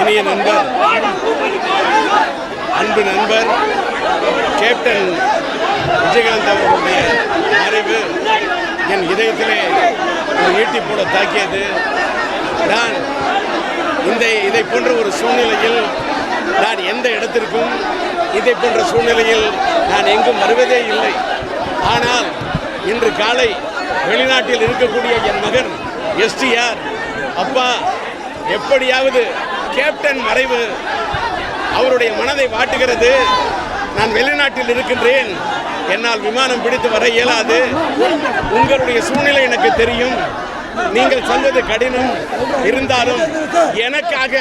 இனிய நண்பர் அன்பு நண்பர் கேப்டன் விஜயகாந்த் அவர்களுடைய மறைவு என் இதயத்திலே ஒரு ஈட்டி போல தாக்கியது. நான் இந்த இதை போன்ற ஒரு சூழ்நிலையில் நான் எந்த இடத்திற்கும் இதை போன்ற சூழ்நிலையில் நான் எங்கும் வருவதே இல்லை. ஆனால் இன்று காலை வெளிநாட்டில் இருக்கக்கூடிய என் மகன் எஸ்டிஆர் அப்பா எப்படியாவது கேப்டன் மறைவு அவருடைய மனதை வாட்டுகிறது. நான் வெளிநாட்டில் இருக்கின்றேன். என்னால் விமானம் பிடித்து வர இயலாது. உங்களுடைய சூழ்நிலை எனக்கு தெரியும். நீங்கள் சொல்வது கடினம் இருந்தாலும் எனக்காக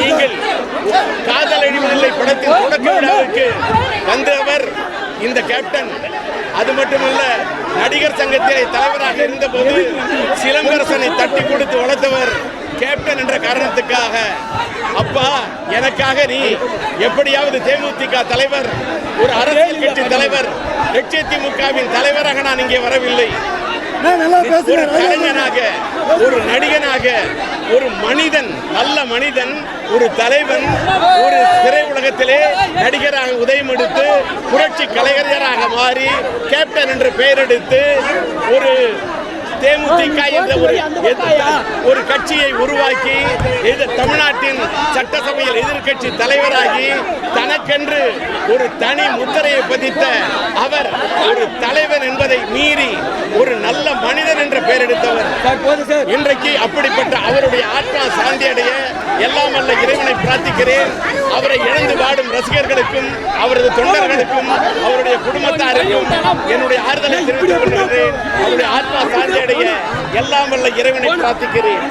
நீங்கள் காதலழிவதில்லை படத்தில் தொடக்க விழாவுக்கு வந்தவர் இந்த கேப்டன். அது மட்டுமல்ல நடிகர் சங்கத்திலே தலைவராக இருந்தபோது சிலம்பரசனை தட்டி கொடுத்து வளர்த்தவர் கேப்டன் என்ற காரணத்துக்காக. அப்பா எனக்காக நீ எப்படியாவது தேமுதிக தலைவர் ஒரு அரசியல் கட்சி தலைவர் லட்சத்திமுகவின் தலைவராக நான் இங்கே வரவில்லை. ஒரு கலைஞனாக ஒரு நடிகனாக ஒரு மனிதன் நல்ல மனிதன் ஒரு தலைவன் ஒரு திரை உலகத்திலே நடிகராக உதயம் எடுத்து புரட்சி கலைஞராக மாறி கேப்டன் என்று பெயர் எடுத்து ஒரு தேமுதிக என்ற ஒரு ஒரு கட்சியை உருவாக்கி இது தமிழ்நாட்டின் சட்டசபையில் எதிர்க்கட்சி தலைவராகி தனக்கென்று ஒரு தனி முத்திரையை பதித்த அவர் ஒரு தலைவன் என்பதை மீறி ஒரு நல்ல மனிதன் என்ற பெயர் எடுத்தவர். இன்றைக்கு அப்படிப்பட்ட அவருடைய ஆத்மா சாந்தி அடைய எல்லாம் அல்ல இறைவனை பிரார்த்திக்கிறேன். அவரை இழந்து வாடும் ரசிகர்களுக்கும் அவரது தொண்டர்களுக்கும் அவருடைய குடும்பத்தாருக்கும் என்னுடைய ஆறுதலை தெரிவித்துக் கொள்கிறேன். அவருடைய ஆத்மா சாந்தி அடைய எல்லாம் வல்ல இறைவனை பிரார்த்திக்கிறேன்.